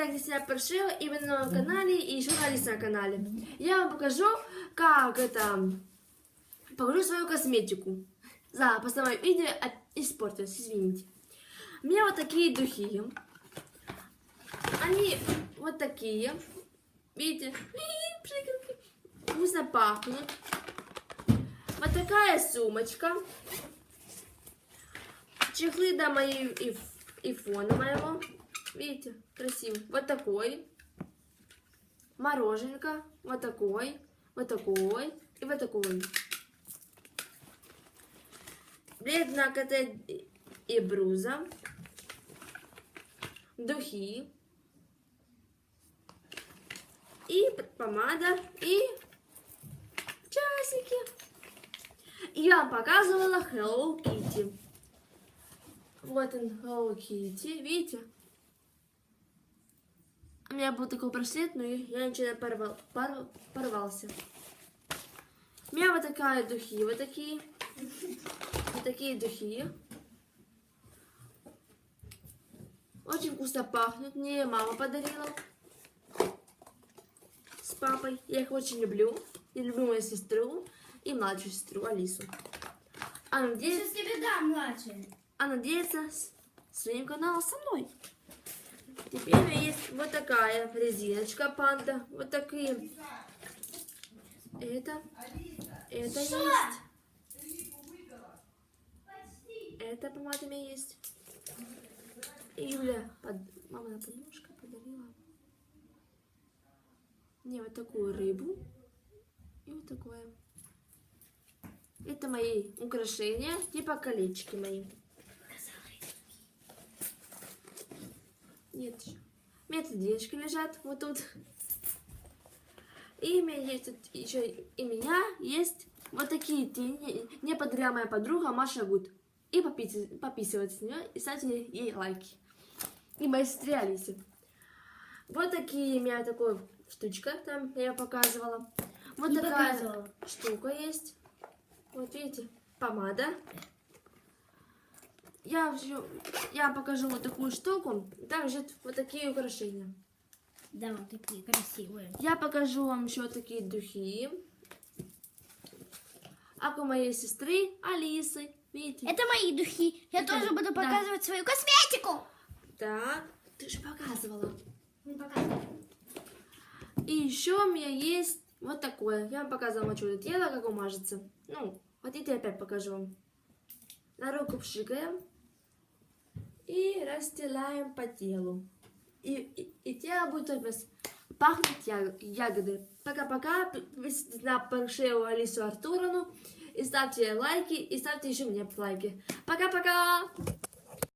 так себя Паршева и на моем канале, и еще на Алисе на канале. Я вам покажу, как это... Покажу свою косметику. За, просто мое видео испортилось, извините. У меня вот такие духи. Они вот такие. Видите? Вкусно пахнут. Вот такая сумочка. Чехлы до моей и, и фона моего. Видите, красиво. Вот такой. Мороженка. Вот такой. Вот такой. И вот такой. Бледная коте и бруза. Духи. И помада. И часики. И я вам показывала Hello Kitty. Вот он, Hello Kitty. Видите? У меня был такой браслет, но я ничего порвал, порвал- порвался. У меня вот такая духи, вот такие. Вот такие духи. Очень вкусно пахнут. Мне мама подарила. С папой. Я их очень люблю. Я люблю мою сестру и младшую сестру Алису. А надеюсь, Сейчас тебе дам младший. а надеется с своим каналом со мной. Теперь вот такая резиночка панда. Вот такие. Это. Это есть. Это помада у меня есть. Юля, под... мама подушка подарила мне вот такую рыбу. И вот такое. Это мои украшения, типа колечки мои. Нет еще. У меня тут денежки лежат вот тут. И у меня есть тут еще и меня есть вот такие тени. Мне подарила моя подруга Маша Гуд. И попис- подписывайтесь с нее и ставьте ей лайки. И моей сестре Алисе. Вот такие у меня такой штучка там я показывала. Вот Не такая показывала. штука есть. Вот видите, помада. Я, всё- я покажу вот такую штуку. Там лежат вот такие украшения. Да, вот такие красивые. Я покажу вам еще такие духи. А у моей сестры Алисы. Видите? Это мои духи. Я Это- тоже буду да. показывать свою косметику. Так, ты же показывала. Не показывай. И еще у меня есть вот такое. Я вам показывала что это тело, как он мажется. Ну, хотите, опять покажу вам. На руку пшикаем и расстилаем по телу. И, и, и тело будет у вас пахнуть ягоды. Пока-пока. Подписывайтесь на Паршеву Алису Артуровну. И ставьте лайки, и ставьте еще мне лайки. Пока-пока!